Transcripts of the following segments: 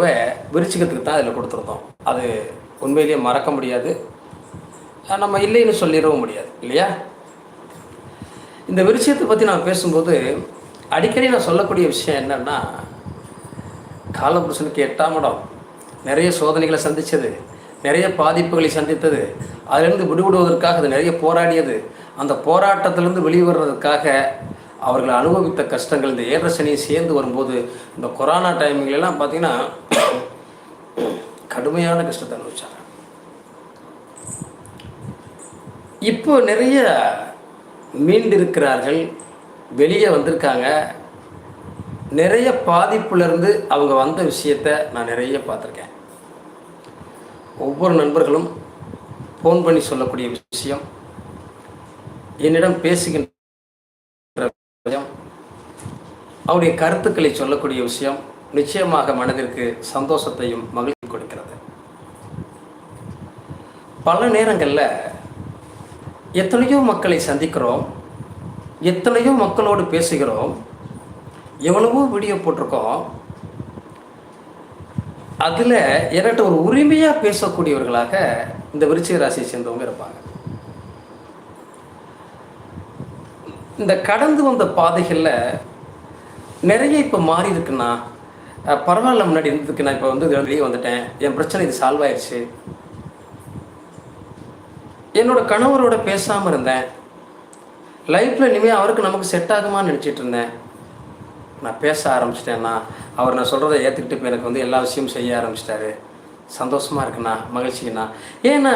வீடியோவை விருச்சிகத்துக்கு தான் அதில் கொடுத்துருந்தோம். அது உண்மையிலேயே மறக்க முடியாது. நம்ம இல்லைன்னு சொல்லிடவும் முடியாது இல்லையா? இந்த விருச்சிகத்தை பற்றி நான் பேசும்போது அடிக்கடி நான் சொல்லக்கூடிய விஷயம் என்னன்னா காலபுருஷனுக்கு எட்டாம் இடம். நிறைய சோதனைகளை சந்தித்தது நிறைய பாதிப்புகளை சந்தித்தது. அதிலிருந்து விடுபடுவதற்காக அது நிறைய போராடியது. அந்த போராட்டத்திலிருந்து வெளிவருவதற்காக அவர்கள் அனுபவித்த கஷ்டங்கள் இந்த ஏழரை சனி சேர்ந்து வரும்போது இந்த கொரோனா டைமிங்லாம் பார்த்தீங்கன்னா கடுமையான கஷ்டத்தை அனுபவிச்சாங்க. இப்போ நிறைய மீண்டிருக்கிறார்கள் வெளியே வந்திருக்காங்க. நிறைய பாதிப்புலேருந்து அவங்க வந்த விஷயத்த நான் நிறைய பார்த்துருக்கேன். ஒவ்வொரு நண்பர்களும் ஃபோன் பண்ணி சொல்லக்கூடிய விஷயம். என்னிடம் பேசுகின்ற அவருடைய கருத்துக்களை சொல்லக்கூடிய விஷயம் நிச்சயமாக மனதிற்கு சந்தோஷத்தையும் மகிழ்ச்சி கொடுக்கிறது. பல நேரங்களில் எத்தனையோ மக்களை சந்திக்கிறோம் எத்தனையோ மக்களோடு பேசுகிறோம் எவ்வளவோ வீடியோ போட்டிருக்கோம். அதில் என்கிட்ட ஒரு உரிமையாக பேசக்கூடியவர்களாக இந்த விருச்சிக ராசியை சேர்ந்தவங்க இருப்பாங்க. இந்த கடந்து வந்த பாதைகளில் நிறைய இப்போ மாறி இருக்குண்ணா. பரவாயில்ல முன்னாடி இருந்ததுக்கு நான் இப்போ வந்து வெளியே வந்துட்டேன். என் பிரச்சனை இது சால்வ் ஆயிடுச்சு என்னோட கணவரோட பேசாமல் இருந்தேன். லைஃப்பில் இனிமேல் அவருக்கு நமக்கு செட் ஆகுமான்னு நினச்சிட்டு இருந்தேன். நான் பேச ஆரம்பிச்சிட்டேன்னா அவர் நான் சொல்கிறத ஏற்றுக்கிட்டு இப்போ எனக்கு வந்து எல்லா விஷயமும் செய்ய ஆரம்பிச்சிட்டாரு. சந்தோஷமாக இருக்குண்ணா மகிழ்ச்சிக்குண்ணா ஏன்னா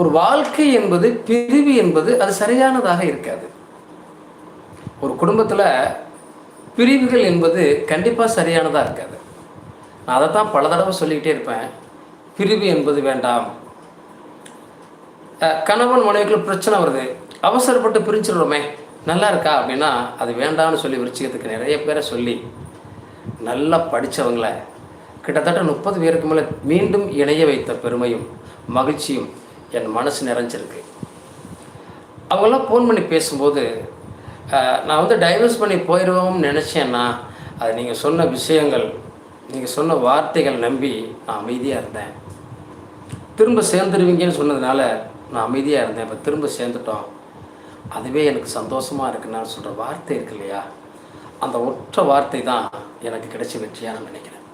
ஒரு வாழ்க்கை என்பது பிரிவு என்பது அது சரியானதாக இருக்காது. ஒரு குடும்பத்தில் பிரிவுகள் என்பது கண்டிப்பாக சரியானதாக இருக்காது. நான் அதை தான் பல தடவை சொல்லிக்கிட்டே இருப்பேன். பிரிவு என்பது வேண்டாம். கணவன் மனைவிக்குள்ள பிரச்சனை வருது. அவசரப்பட்டு பிரிஞ்சிடுறோமே நல்லா இருக்கா அப்படின்னா அது வேண்டாம்னு சொல்லி விருச்சிக்கிறதுக்கு நிறைய பேரை சொல்லி நல்லா படித்தவங்கள கிட்டத்தட்ட முப்பது பேருக்கு மேலே மீண்டும் இணைய வைத்த பெருமையும் மகிழ்ச்சியும் என் மனசு நிறைஞ்சிருக்கு. அவங்களாம் ஃபோன் பண்ணி பேசும்போது நான் வந்து டைவர்ஸ் பண்ணி போயிடுவோம்னு நினச்சேன்னா அது நீங்கள் சொன்ன விஷயங்கள் நீங்கள் சொன்ன வார்த்தைகள் நம்பி நான் அமைதியாக இருந்தேன். திரும்ப சேர்ந்துருவீங்கன்னு சொன்னதுனால நான் அமைதியாக இருந்தேன். இப்போ திரும்ப சேர்ந்துட்டோம். அதுவே எனக்கு சந்தோஷமாக இருக்குன்னு சொல்கிற வார்த்தை இருக்கு இல்லையா? அந்த ஒற்ற வார்த்தை தான் எனக்கு கிடைச்ச வெற்றியாக நான் நினைக்கிறேன்.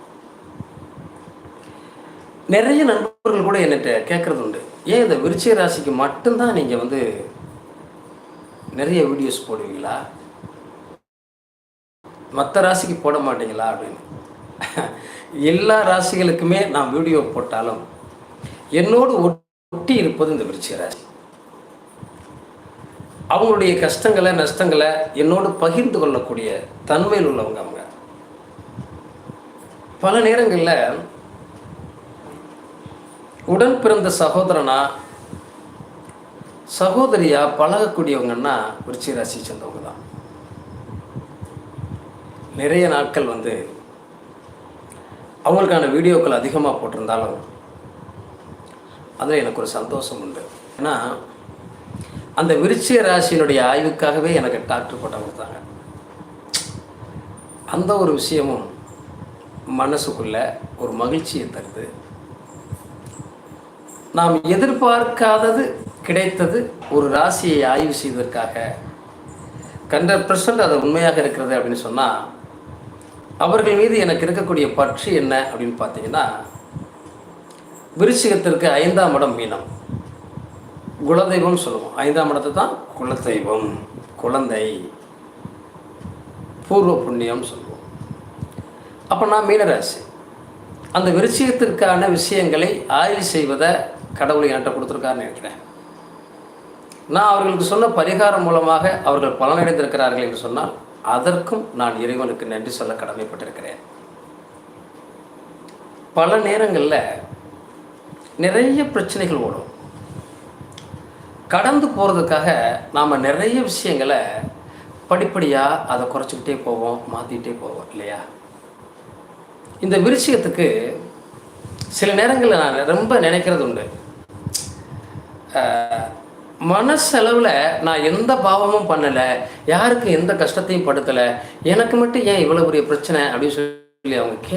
நிறைய நண்பர்கள் கூட என்கிட்ட கேட்குறது உண்டு. ஏன் இந்த விருச்சிக ராசிக்கு மட்டும்தான் நீங்கள் வந்து நிறைய வீடியோஸ் போடுவீங்களா? மற்ற ராசிக்கு போட மாட்டீங்களா அப்படின்னு? எல்லா ராசிகளுக்குமே நான் வீடியோ போட்டாலும் என்னோடு ஒட்டி இருப்பது இந்த விருச்சிக ராசி. அவங்களுடைய கஷ்டங்களை நஷ்டங்களை என்னோடு பகிர்ந்து கொள்ளக்கூடிய தன்மையில் உள்ளவங்க அவங்க. பல நேரங்களில் உடன் பிறந்த சகோதரனா சகோதரியாக பழகக்கூடியவங்கன்னா விருச்சிக ராசியை சேர்ந்தவங்க தான். நிறைய நாட்கள் வந்து அவங்களுக்கான வீடியோக்கள் அதிகமாக போட்டிருந்தாலும் அதில் எனக்கு ஒரு சந்தோஷம் உண்டு. ஏன்னா அந்த விருச்சிக ராசியினுடைய ஆய்வுக்காகவே எனக்கு டாக்டர் பட்டம் கொடுத்தாங்க. அந்த ஒரு விஷயமும் மனசுக்குள்ள ஒரு மகிழ்ச்சியை தருது. நாம் எதிர்பார்க்காதது கிடைத்தது ஒரு ராசியை ஆய்வு செய்வதற்காக. ஹண்ட்ரட் பர்சன்ட் அது உண்மையாக இருக்கிறது அப்படின்னு சொன்னால் அவர்கள் மீது எனக்கு இருக்கக்கூடிய பற்று என்ன அப்படின்னு பார்த்தீங்கன்னா விருச்சிகத்திற்கு ஐந்தாம் இடம் மீனம். குலதெய்வம் சொல்லுவோம். ஐந்தாம் இடத்தை தான் குலதெய்வம் குழந்தை பூர்வ புண்ணியம் சொல்லுவோம். அப்போ நான் மீனராசி. அந்த விருச்சிகத்திற்கான விஷயங்களை ஆய்வு செய்வதை கடவுளை என்கிட்ட கொடுத்துருக்காருன்னு நினைக்கிறேன். நான் அவர்களுக்கு சொன்ன பரிகாரம் மூலமாக அவர்கள் பலனடைந்திருக்கிறார்கள் என்று சொன்னால் அதற்கும் நான் இறைவனுக்கு நன்றி சொல்ல கடமைப்பட்டிருக்கிறேன். பல நேரங்களில் நிறைய பிரச்சனைகள் ஓடும். கடந்து போகிறதுக்காக நாம் நிறைய விஷயங்களை படிப்படியாக அதை குறைச்சிக்கிட்டே போவோம் மாற்றிக்கிட்டே போவோம் இல்லையா? இந்த விருச்சிகத்துக்கு சில நேரங்களில் நான் ரொம்ப நினைக்கிறது உண்டு. மனசளவில் நான் எந்த பாவமும் பண்ணலை யாருக்கும் எந்த கஷ்டத்தையும் படுத்தலை எனக்கு மட்டும் ஏன் இவ்வளோ பெரிய பிரச்சனை அப்படின்னு சொல்லி அவங்க கே